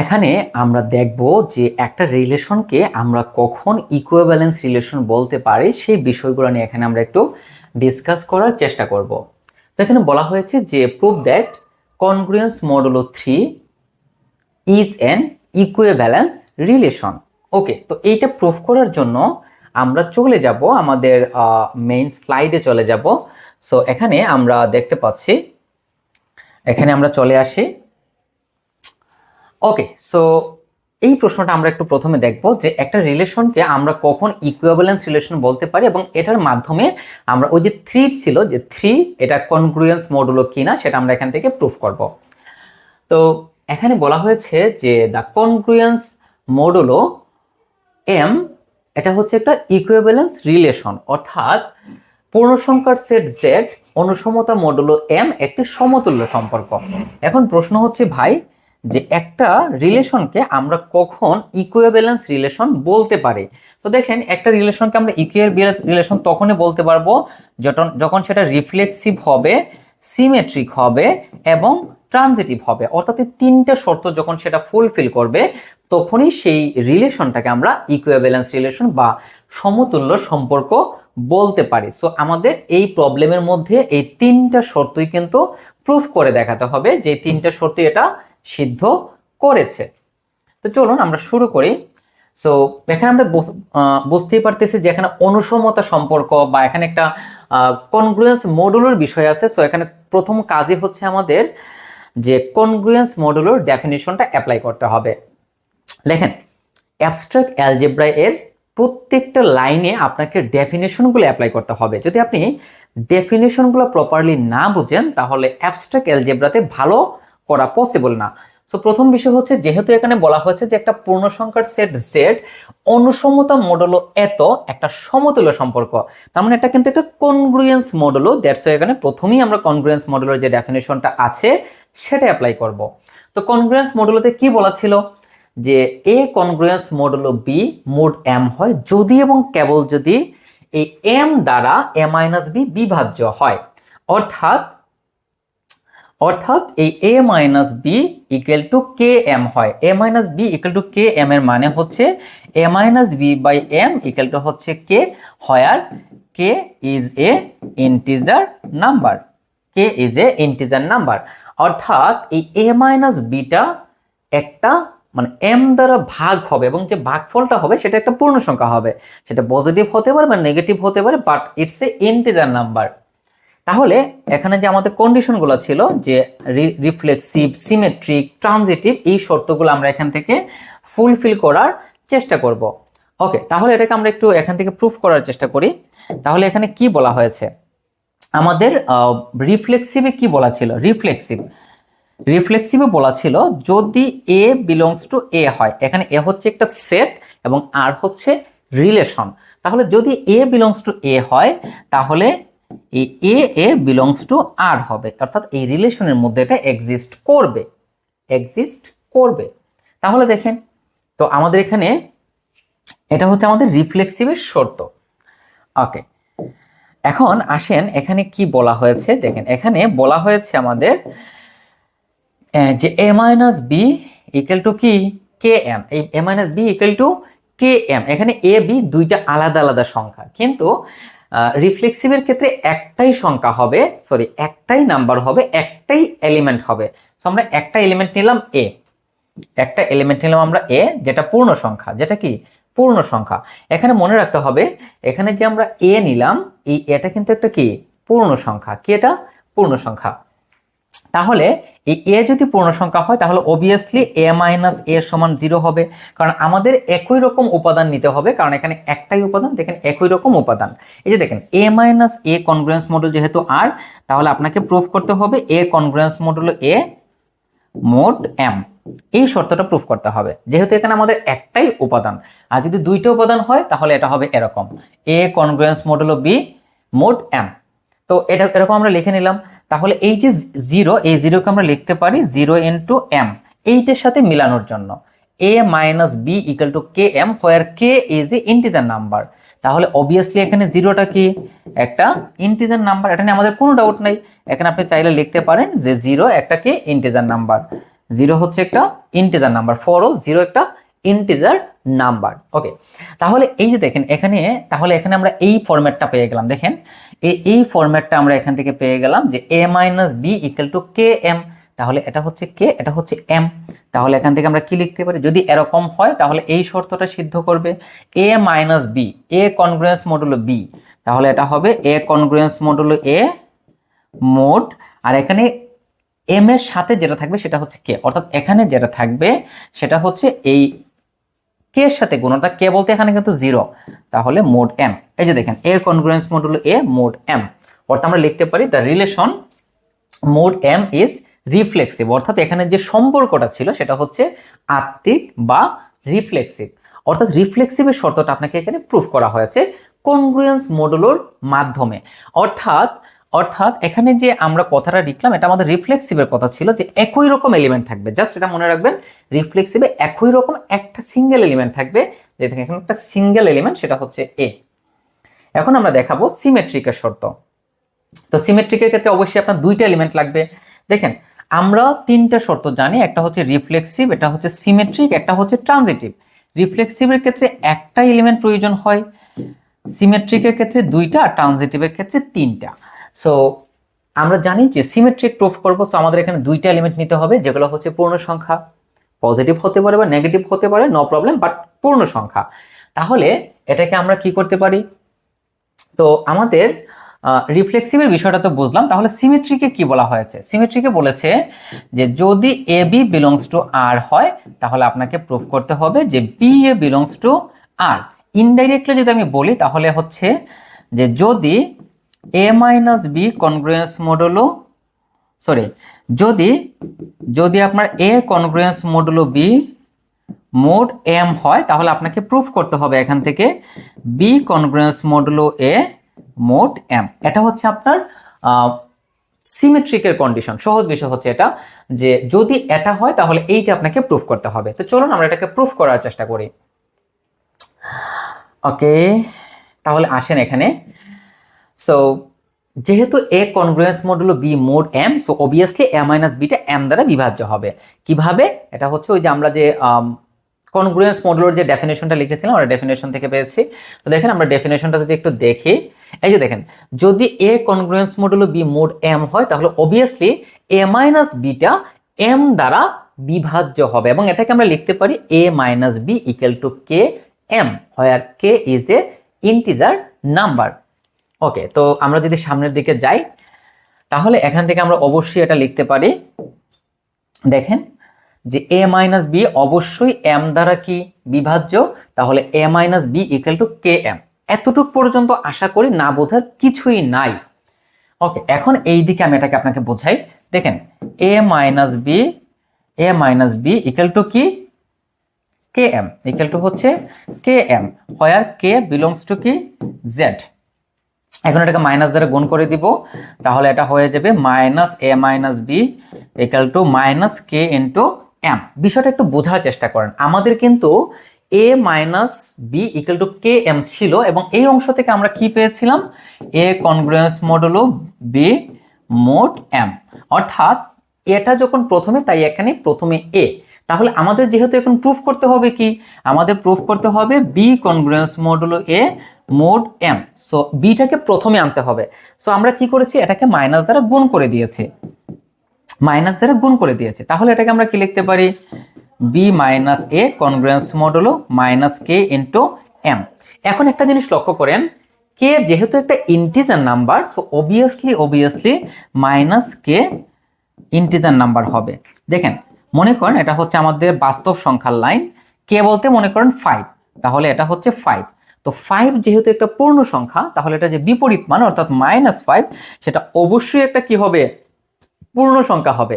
এখানে আমরা দেখব যে একটা রিলেশনকে আমরা কখন ইকুইভ্যালেন্স রিলেশন বলতে পারি, সেই বিষয়গুলো নিয়ে এখানে আমরা একটু ডিসকাস করার চেষ্টা করব। তো এখানে বলা হয়েছে যে prove that congruence modulo three is an equivalence relation okay তো এইটা প্রুফ করার জন্য আমরা চলে যাব, আমাদের মেইন স্লাইডে চলে যাব। সো এখানে আমরা দেখতে পাচ্ছি, এখানে আমরা চলে আসি। ওকে সো এই প্রশ্নটা আমরা একটু প্রথমে দেখব যে একটা রিলেশনকে আমরা কখন ইকুইভ্যালেন্স রিলেশন বলতে পারি এবং এটার মাধ্যমে আমরা ওই যে থ্রি ছিল, যে থ্রি এটা কনগ্রুয়েন্স মডুলো কিনা সেটা আমরা এখান থেকে প্রুফ করব। তো এখানে বলা হয়েছে যে দ্য কনগ্রুয়েন্স মডুলো এম এটা হচ্ছে একটা ইকুইভ্যালেন্স রিলেশন অর্থাৎ পূর্ণসংখ্যার সেট জেড অনুসমতা মডুলো এম একটি সমতুল্য সম্পর্ক। এখন প্রশ্ন হচ্ছে, ভাই যে একটা রিলেশনকে আমরা কখন ইকুইভ্যালেন্স রিলেশন বলতে পারি। তো দেখেন, একটা রিলেশনকে আমরা ইকুইভ্যালেন্স রিলেশন তখনই বলতে পারব যখন যখন সেটা রিফ্লেক্সিভ হবে সিমেট্রিক হবে এবং ট্রানজিটিভ হবে। অর্থাৎ তিনটা শর্ত যখন সেটা ফুলফিল করবে, তখনই সেই রিলেশনটাকে আমরা ইকুইভ্যালেন্স রিলেশন বা সমতুল্য সম্পর্ক বলতে পারি। সো আমাদের এই প্রবলেমের মধ্যে এই তিনটা শর্তই কিন্তু প্রুফ করে দেখাতে হবে যে তিনটা শর্তই এটা সিদ্ধ করেছে। তো চলুন আমরা শুরু করি। সো এখানে আমরা বুঝ- বুঝতেই পারতেছি যে এখানে অনুসমতা সম্পর্ক বা এখানে একটা কনগ্রুয়েন্স মডুলোর বিষয় আছে। সো এখানে প্রথম কাজই হচ্ছে আমাদের যে কনগ্রুয়েন্স মডুলোর ডেফিনিশনটা অ্যাপ্লাই করতে হবে। দেখেন অ্যাবস্ট্রাক্ট অ্যালজেব্রা এর প্রত্যেকটা লাইনে আপনাকে ডেফিনেশনগুলো অ্যাপ্লাই করতে হবে। যদি আপনি ডেফিনেশনগুলো প্রপারলি না বুঝেন, তাহলে অ্যাবস্ট্রাক্ট অ্যালজেব্রাতে ভালো করা পসিবল না। সো প্রথম বিষয় হচ্ছে, যেহেতু এখানে বলা হয়েছে যে একটা পূর্ণ সংখ্যার সেট জেড অনুসমতা মডেলও এত, একটা সমতুল্য সম্পর্ক। তার মানে এটা কিন্তু একটা কনগ্রুয়েন্স মডেলও দ্যাটস এখানে প্রথমেই আমরা কনগ্রুয়েন্স মডেলের যে ডেফিনেশনটা আছে সেটা অ্যাপ্লাই করব। তো কনগ্রুয়েন্স মডেলতে কি বলা ছিল? যে A congruence modulo B mod M হয়, যদি এবং কেবল যদি এই এম দ্বারা এ মাইনাস বি বিভাজ্য হয়। অর্থাৎ অর্থাৎ এই A minus B equal to K M হয়। A minus B equal to K M এর মানে হচ্ছে A minus B by M equal to হচ্ছে K where K is a integer number K is a integer number অর্থাৎ এই A minus beta একটা মানে M দ্বারা ভাগ হবে এবং যে ভাগফলটা হবে সেটা একটা পূর্ণ সংখ্যা হবে। সেটা পজিটিভ হতে পারে বা নেগেটিভ হতে পারে but it's a integer number তাহলে এখানে যে আমাদের কন্ডিশনগুলো ছিল, যে রিফ্লেক্সিভ সিমেট্রিক ট্রানজিটিভ এই শর্তগুলো আমরা এখান থেকে ফুলফিল করার চেষ্টা করব। ওকে তাহলে এটাকে আমরা একটু এখান থেকে প্রুফ করার চেষ্টা করি। তাহলে এখানে কি বলা হয়েছে? আমাদের রিফ্লেক্সিভে কি বলা ছিল? রিফ্লেক্সিভ রিফ্লেক্সিভে বলা ছিল, যদি এ বিলংস টু এ হয়, এখানে এ হচ্ছে একটা সেট এবং আর হচ্ছে রিলেশন তাহলে যদি এ বিলংস টু এ হয়, তাহলে এই এ এ বিলংস টু আর হবে। অর্থাৎ এই রিলেশনের মধ্যে এটা এক্সিস্ট করবে। এক্সিস্ট করবে। তাহলে দেখেন, তো আমাদের এখানে এটা হচ্ছে আমাদের রিফ্লেক্সিভের শর্ত। ওকে এখন আসেন, এখানে কি বলা হয়েছে? দেখেন, এখানে বলা হয়েছে আমাদের যে A minus B equal to কি? কে এম এই A minus B equal to K M এখানে এ বি দুইটা আলাদা আলাদা সংখ্যা। কিন্তু রিফ্লেক্সিভের ক্ষেত্রে একটাই সংখ্যা হবে সরি একটাই নাম্বার হবে, একটাই এলিমেন্ট হবে। সো আমরা একটা এলিমেন্ট নিলাম এ একটা এলিমেন্ট নিলাম আমরা এ যেটা পূর্ণ সংখ্যা। যেটা কি? পূর্ণ সংখ্যা। এখানে মনে রাখতে হবে, এখানে যে আমরা এ নিলাম, এই এটা কিন্তু একটা কি? পূর্ণ সংখ্যা। কি এটা? পূর্ণ সংখ্যা। তাহলে এই এ যদি পূর্ণ সংখ্যা হয়, তাহলে অবভিয়াসলি এ মাইনাস এ সমান জিরো হবে। কারণ আমাদের একই রকম উপাদান নিতে হবে, কারণ এখানে একটাই উপাদান, দেখেন একই রকম উপাদান। এই যে দেখেন A minus A congruence model যেহেতু আর তাহলে আপনাকে প্রুফ করতে হবে এ কনগ্রুয়েন্স মডেল এ মোট এম এই শর্তটা প্রুফ করতে হবে। যেহেতু এখানে আমাদের একটাই উপাদান, আর যদি দুইটা উপাদান হয়, তাহলে এটা হবে এরকম। A congruence modulo B mod M তো এটা এরকম আমরা লিখে নিলাম। তাহলে এই যে জিরো এই জিরোকে আমরা লিখতে পারি জিরো ইন্টু এম এইটার সাথে মিলানোর জন্য। A minus B equal to K M where K is a integer number তাহলে অবভিয়াসলি এখানে জিরোটা কি? একটা ইন্টিজার নাম্বার এটা নিয়ে আমাদের কোনো ডাউট নাই। এখানে আপনি চাইলে লিখতে পারেন যে জিরো একটা কি? ইন্টিজার নাম্বার জিরো হচ্ছে একটা integer number for all zero একটা ইন্টিজার নাম্বার ওকে তাহলে এই যে দেখেন, এখানে, তাহলে এখানে আমরা এই ফরম্যাটটা পেয়ে গেলাম। দেখেন এই ফরম্যাটটা আমরা এখান থেকে পেয়ে গেলাম যে A minus B equal to K M তাহলে এটা হচ্ছে কে এটা হচ্ছে এম তাহলে এখান থেকে আমরা কি লিখতে পারি? যদি এরকম হয়, তাহলে এই শর্তটা সিদ্ধ করবে। A minus B A congruence modulo B তাহলে এটা হবে এ কনগ্রুয়েন্স মডুলো এ মোড আর এখানে এম এর সাথে যেটা থাকবে সেটা হচ্ছে কে অর্থাৎ এখানে যেটা থাকবে, সেটা হচ্ছে এই কে এর সাথে গুণ? অর্থাৎ কে বলতে এখানে কিন্তু জিরো তাহলে মোড এম এই যে দেখেন A congruence modulo A mod M অর্থাৎ আমরা লিখতে পারি the relation mod M is reflexive অর্থাৎ এখানে যে সম্পর্কটা ছিল সেটা হচ্ছে আত্মিক বা রিফ্লেক্সিভ অর্থাৎ রিফ্লেক্সিভের শর্তটা আপনাকে এখানে প্রুফ করা হয়েছে কনগ্রুয়েন্স মডুলোর মাধ্যমে। অর্থাৎ অর্থাৎ এখানে যে আমরা কথাটা লিখলাম, এটা আমাদের রিফ্লেক্সিভের কথা ছিল যে একই রকম এলিমেন্ট থাকবে। জাস্ট এটা মনে রাখবেন রিফ্লেক্সিভে একই রকম একটা সিঙ্গেল এলিমেন্ট থাকবে। যে দেখেন এখানে একটা সিঙ্গেল এলিমেন্ট সেটা হচ্ছে এ এখন আমরা দেখাবো সিমেট্রিকের শর্ত। তো সিমেট্রিকের ক্ষেত্রে অবশ্যই আপনার দুইটা এলিমেন্ট লাগবে। দেখেন, আমরা তিনটা শর্ত জানি, একটা হচ্ছে রিফ্লেক্সিভ এটা হচ্ছে সিমেট্রিক একটা হচ্ছে ট্রানজিটিভ রিফ্লেক্সিভের ক্ষেত্রে একটা এলিমেন্ট প্রয়োজন হয় সিমেট্রিকের ক্ষেত্রে দুইটা আর ট্রানজিটিভের ক্ষেত্রে তিনটা। সো আমরা জানি যে সিমেট্রিক প্রুফ করব সো আমাদের এখানে দুইটা এলিমেন্ট নিতে হবে, যেগুলো হচ্ছে পূর্ণ সংখ্যা। পজিটিভ হতে পারে বা নেগেটিভ হতে পারে নো প্রবলেম বাট পূর্ণ সংখ্যা। তাহলে এটাকে আমরা কি করতে পারি? তো আমাদের রিফ্লেক্সিভের বিষয়টা তো বুঝলাম, তাহলে সিমেট্রিকে কি বলা হয়েছে? সিমেট্রিকে বলেছে যে যদি A B belongs to R হয়, তাহলে আপনাকে প্রুফ করতে হবে যে B A belongs to R indirectly যদি আমি বলি, তাহলে হচ্ছে যে যদি A minus B congruence modulo sorry যদি যদি আপনার A congruence modulo B mod M হয়, তাহলে আপনাকে প্রুফ করতে হবে এখান থেকে B congruence modulo A mod M এটা হচ্ছে আপনার সিমেট্রিকের কন্ডিশন সহজ বিষয় হচ্ছে এটা যে যদি এটা হয়, তাহলে এইটা আপনাকে প্রুফ করতে হবে। তো চলুন আমরা এটাকে প্রুফ করার চেষ্টা করি। ওকে তাহলে আসেন এখানে। সো যেহেতু A congruence modulo B mod M so obviously A minus beta M দ্বারা বিভাজ্য হবে। কীভাবে? এটা হচ্ছে ওই যে আমরা যে কনগ্রুয়েন্স মডুলোর যে ডেফিনেশনটা লিখেছিলাম আমরা ডেফিনেশন থেকে পেয়েছি। তো দেখেন আমরা ডেফিনেশনটা যদি একটু দেখি, এই যে দেখেন, যদি A congruence modulo B mod M হয়, তাহলে অবভিয়াসলি এ মাইনাস বিটা এম দ্বারা বিভাজ্য হবে এবং এটাকে আমরা লিখতে পারি A minus B equal to K M হয় আর K is a integer number okay তো আমরা যদি সামনের দিকে যাই, তাহলে এখান থেকে আমরা অবশ্যই এটা লিখতে পারি। দেখেন যে এ মাইনাস বি অবশ্যই এম দ্বারা কি বিভাজ্য? তাহলে A minus B equal to K M এতটুক পর্যন্ত আশা করি না বোঝার কিছুই নাই। ওকে এখন এই দিকে আমি এটাকে আপনাকে বোঝাই। দেখেন A minus B A minus B equal to কি? কে এম ইকুয়াল টু হচ্ছে K M where K belongs to কি? জেড এখন এটাকে মাইনাস দ্বারা গুণ করে দিব, তাহলে এটা হয়ে যাবে minus A minus B equal to minus K into M বিষয়টা একটু বোঝার চেষ্টা করেন। আমাদের কিন্তু A minus B equal to K M ছিল এবং এই অংশ থেকে আমরা কি পেয়েছিলাম? A congruence modulo B mod M অর্থাৎ এটা যখন প্রথমে, তাই এখানে প্রথমে এ তাহলে আমাদের যেহেতু এখন প্রুফ করতে হবে কি? আমাদের প্রুফ করতে হবে B congruence modulo A mod M so বিটাকে প্রথমে আনতে হবে। সো আমরা কি করেছি? এটাকে মাইনাস দ্বারা গুণ করে দিয়েছি। মাইনাস দ্বারা গুণ করে দিয়েছি। তাহলে এটাকে আমরা কি লিখতে পারি? B minus A congruence modulo minus K into M এখন একটা জিনিস লক্ষ্য করেন কে যেহেতু একটা integer number so obviously obviously minus K integer number হবে। দেখেন, মনে করেন এটা হচ্ছে আমাদের বাস্তব সংখ্যার লাইন কে বলতে মনে করেন ফাইভ তাহলে এটা হচ্ছে ফাইভ তো ফাইভ যেহেতু একটা পূর্ণ সংখ্যা, তাহলে এটা যে বিপরীত মান, অর্থাৎ মাইনাস ফাইভ সেটা অবশ্যই একটা কি হবে? পূর্ণ সংখ্যা হবে।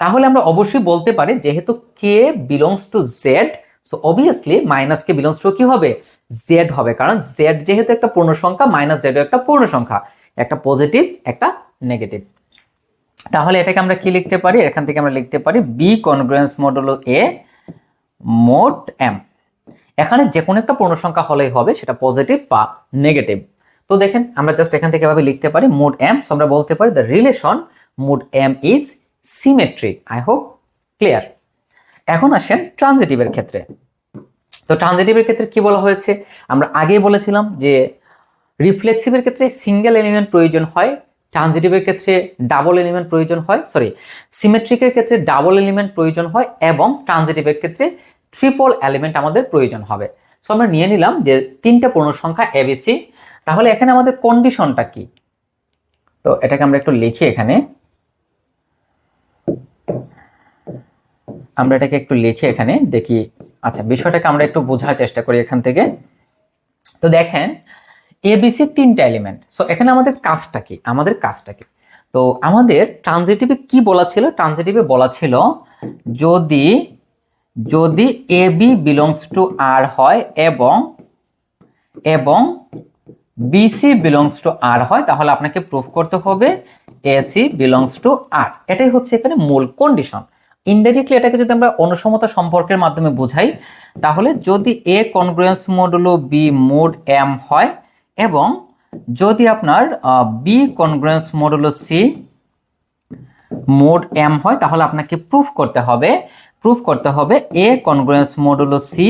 তাহলে আমরা অবশ্যই বলতে পারি, যেহেতু K belongs to Z so obviously minus K belongs to কি হবে? জেড হবে, কারণ জেড যেহেতু একটা পূর্ণ সংখ্যা মাইনাস জেড একটা পূর্ণ সংখ্যা, একটা পজিটিভ একটা নেগেটিভ তাহলে এটাকে আমরা কি লিখতে পারি? এখান থেকে আমরা লিখতে পারি বি কনগ্রুয়েন্স মডুলো এ মোট এম এখানে যে কোনো একটা পূর্ণ সংখ্যা হলেই হবে, সেটা পজিটিভ বা নেগেটিভ তো দেখেন, আমরা জাস্ট এখান থেকে এভাবে লিখতে পারি মুড এম সো আমরা বলতে পারি the relation mod M is symmetric I hope clear এখন আসেন ট্রানজিটিভের ক্ষেত্রে। তো ট্রানজিটিভের ক্ষেত্রে কি বলা হয়েছে? আমরা আগেই বলেছিলাম যে রিফ্লেক্সিভের ক্ষেত্রে সিঙ্গেল এলিমেন্ট প্রয়োজন হয় ট্রানজিটিভের ক্ষেত্রে ডাবল এলিমেন্ট প্রয়োজন হয় সরি সিমেট্রিকের ক্ষেত্রে ডাবল এলিমেন্ট প্রয়োজন হয় এবং ট্রানজিটিভের ক্ষেত্রে ট্রিপল এলিমেন্ট আমাদের প্রয়োজন হবে। সো আমরা নিয়ে নিলাম যে তিনটা পূর্ণ সংখ্যা এবিসি তাহলে এখানে আমাদের কন্ডিশনটা কি? তো এটাকে আমরা একটু লিখি এখানে। আমরা এটাকে একটু লিখে এখানে, দেখি। আচ্ছা বিষয়টাকে আমরা একটু বোঝার চেষ্টা করি এখান থেকে। তো দেখেন এবিসি তিনটা এলিমেন্ট সো এখানে আমাদের কাজটা কি? আমাদের কাজটা কি? তো আমাদের ট্রানজিটিভে কি বলা ছিল? ট্রানজিটিভে বলা ছিল যদি যদি A B belongs to R হয় এবং এবং বিসি বিলংস টু আর হয়, তাহলে আপনাকে প্রুফ করতে হবে এসি বিলংস টু আর এটাই হচ্ছে এখানে মূল কন্ডিশন ইনডাইরেক্টলি এটাকে যদি আমরা অনুসমতা সম্পর্কের মাধ্যমে বোঝাই, তাহলে যদি A congruence modulo B mod M হয় এবং যদি আপনার B congruence modulo C mod M হয়, তাহলে আপনাকে প্রুফ করতে হবে প্রুফ করতে হবে A congruence modulo C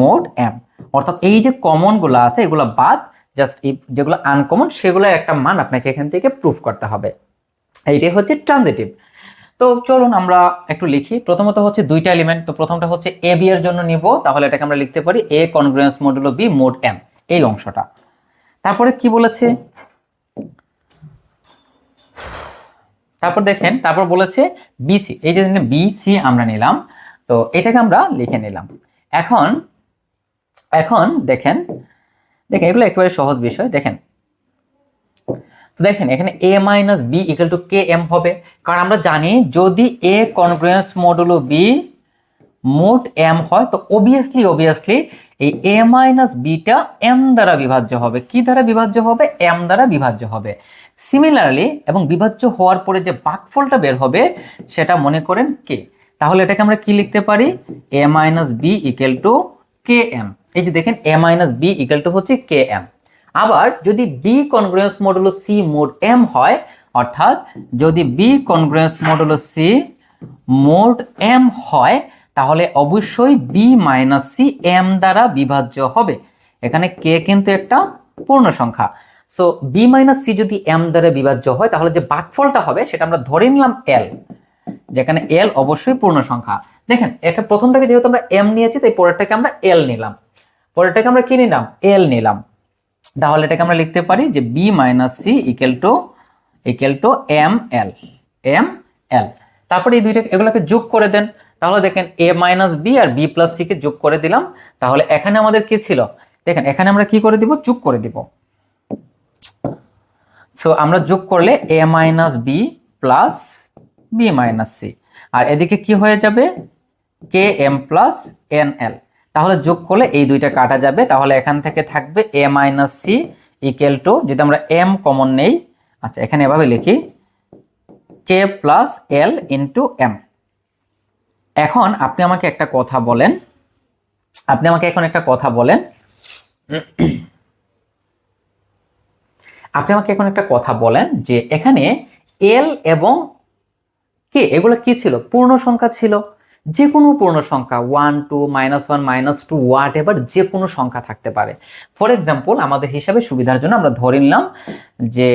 mod M অর্থাৎ এই যে কমনগুলো আছে, এগুলো বাদ জাস্ট যেগুলো আনকমন সেগুলোর একটা মান আপনাকে এখান থেকে প্রুফ করতে হবে। এইটাই হচ্ছে ট্রানজিটিভ তো চলুন আমরা একটু লিখি। প্রথমত হচ্ছে দুইটা এলিমেন্ট তো প্রথমটা হচ্ছে এ বি এর জন্য নিব, তাহলে এটাকে আমরা লিখতে পারি A congruence modulo B mod M এই অংশটা। তারপরে কি বলেছে? তারপর দেখেন, তারপর বলেছে বিসি এই যে বিসি আমরা নিলাম, তো এটাকে আমরা লিখে নিলাম। এখন এখন দেখেন দেখেন, এগুলো একেবারে সহজ বিষয়, দেখেন। দেখেন, এখানে A minus B equal to K M হবে, কারণ আমরা জানি যদি A congruence modulo B mod M হয়, তো অবভিয়াসলি অবভিয়াসলি এই এ মাইনাস বিটা এম দ্বারা বিভাজ্য হবে। কি দ্বারা বিভাজ্য হবে? এম দ্বারা বিভাজ্য হবে। সিমিলারলি এবং বিভাজ্য হওয়ার পরে যে বাকফলটা বের হবে, সেটা মনে করেন কে তাহলে এটাকে আমরা কি লিখতে পারি? A minus B equal to K M এই যে দেখেন A minus B equal to হচ্ছে কে এম আবার যদি B congruence modulo C mod M হয়, অর্থাৎ যদি B congruence modulo C mod M হয় তাহলে অবশ্যই বি মাইনাস সি এম দ্বারা বিভাজ্য হবে। এখানে কে কিন্তু একটা পূর্ণ সংখ্যা। সো বি মাইনাস সি যদি এম দ্বারা বিভাজ্য হয়, তাহলে যে বাকফলটা হবে, সেটা আমরা ধরে নিলাম এল যেখানে এল অবশ্যই পূর্ণ সংখ্যা। দেখেন এটা প্রথমটাকে যেহেতু আমরা এম নিয়েছি, তাই পরেরটাকে আমরা এল নিলাম। পরেরটাকে আমরা কি নিলাম? এল নিলাম। তাহলে এটাকে আমরা লিখতে পারি যে B minus C equal to equal to M L M L তারপরে এই দুইটা এগুলোকে যোগ করে দেন। তাহলে দেখেন এ মাইনাস বি আর বি প্লাস সি কে যোগ করে দিলাম। তাহলে এখানে আমাদের কি ছিল? দেখেন, এখানে আমরা কি করে দিব? যোগ করে দিব। সো আমরা যোগ করলে A minus B plus B minus C আর এদিকে কি হয়ে যাবে? K M plus N L তাহলে যোগ করলে এই দুইটা কাটা যাবে। তাহলে এখান থেকে থাকবে A minus C equal to যদি আমরা এম কমন নেই আচ্ছা এখানে এভাবে লিখি K plus L into M এখন আপনি আমাকে একটা কথা বলেন। আপনি আমাকে এখন একটা কথা বলেন। আপনি আমাকে এখন একটা কথা বলেন যে এখানে এল এবং কে, এগুলো কি ছিল? পূর্ণ সংখ্যা ছিল। যে কোনো পূর্ণ সংখ্যা one two minus one minus two what এবার যে কোনো সংখ্যা থাকতে পারে। ফর এক্সাম্পল আমাদের হিসাবে সুবিধার জন্য আমরা ধরে নিলাম যে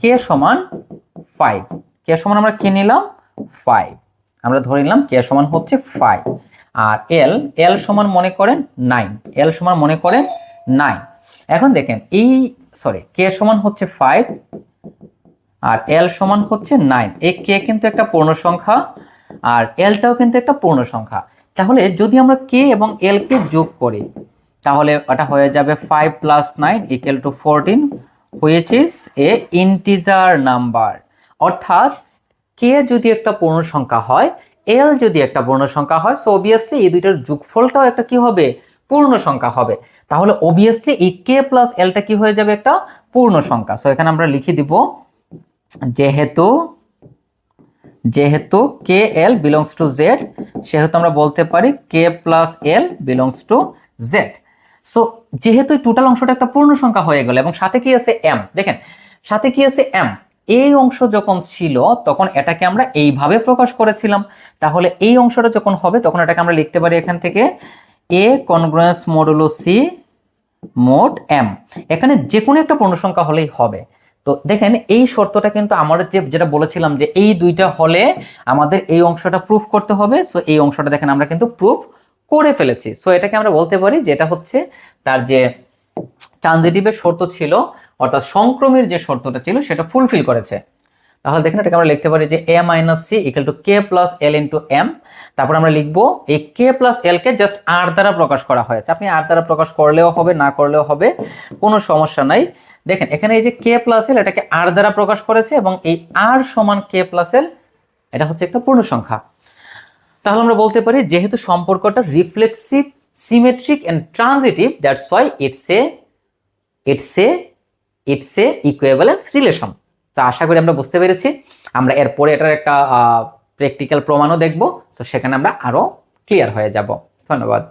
কে সমান ফাইভ কে সমান আমরা কি নিলাম? ফাইভ আমরা ধরে নিলাম কে সমান হচ্ছে ফাইভ আর এল এল সমান মনে করেন নাইন এল সমান মনে করেন নাইন এখন দেখেন এই সরি কে সমান হচ্ছে ফাইভ আর এল সমান হচ্ছে নাইন এই কে কিন্তু একটা পূর্ণ সংখ্যা আর এলটাও কিন্তু একটা পূর্ণ সংখ্যা। তাহলে যদি আমরা কে এবং এল কে যোগ করি, তাহলে ওটা হয়ে যাবে five plus nine equal to fourteen which a integer number অর্থাৎ কে যদি একটা পূর্ণ সংখ্যা হয় এল যদি একটা পূর্ণ সংখ্যা হয় সো অবভিয়াসলি এই দুইটার যোগফলটাও একটা কি হবে? পূর্ণ সংখ্যা হবে। তাহলে অবভিয়াসলি এই কে প্লাস এলটা কি হয়ে যাবে একটা? পূর্ণ সংখ্যা। সো এখানে আমরা লিখে দিব, যেহেতু যেহেতু K L belongs to Z সেহেতু আমরা বলতে পারি K plus L belongs to Z so যেহেতু টোটাল অংশটা একটা পূর্ণ সংখ্যা হয়ে গেল, এবং সাথে কি আছে এম দেখেন, সাথে কি আছে এম এই অংশ যখন ছিল, তখন এটাকে আমরা এইভাবে প্রকাশ করেছিলাম। তাহলে এই অংশটা যখন হবে, তখন এটাকে আমরা লিখতে পারি এখান থেকে A congruence modulo C mod M এখানে যে কোনো একটা পূর্ণসংখ্যা হলেই হবে। তো দেখেন, এই শর্তটা কিন্তু আমরা যে, যেটা বলেছিলাম যে এই দুইটা হলে আমাদের এই অংশটা প্রুফ করতে হবে। সো এই অংশটা দেখেন, আমরা কিন্তু প্রুফ করে ফেলেছি। সো এটাকে আমরা বলতে পারি যে এটা হচ্ছে তার যে ট্রানজিটিভের শর্ত ছিল অর্থাৎ সংক্রমের যে শর্তটা ছিল সেটা ফুলফিল করেছে। তাহলে দেখেন এটাকে আমরা লিখতে পারি যে A minus C equal to K plus L into M তারপর আমরা লিখব, এই কে প্লাস এল কে জাস্ট আর দ্বারা প্রকাশ করা হয়েছে। আপনি আর দ্বারা প্রকাশ করলেও হবে, না করলেও হবে, কোনো সমস্যা নাই। দেখেন, এখানে এই যে কে প্লাস এল এটাকে আর দ্বারা প্রকাশ করেছে এবং এই আর সমান কে প্লাস এল এটা হচ্ছে একটা পূর্ণ সংখ্যা তাহলে আমরা বলতে পারি, যেহেতু সম্পর্কটা reflexive symmetric and transitive that's why it's a it's a it's a equivalence relation তো আশা করি আমরা বুঝতে পেরেছি। আমরা এরপরে এটার একটা প্র্যাকটিক্যাল প্রমাণও দেখব। তো সেখানে আমরা আরও ক্লিয়ার হয়ে যাব। ধন্যবাদ।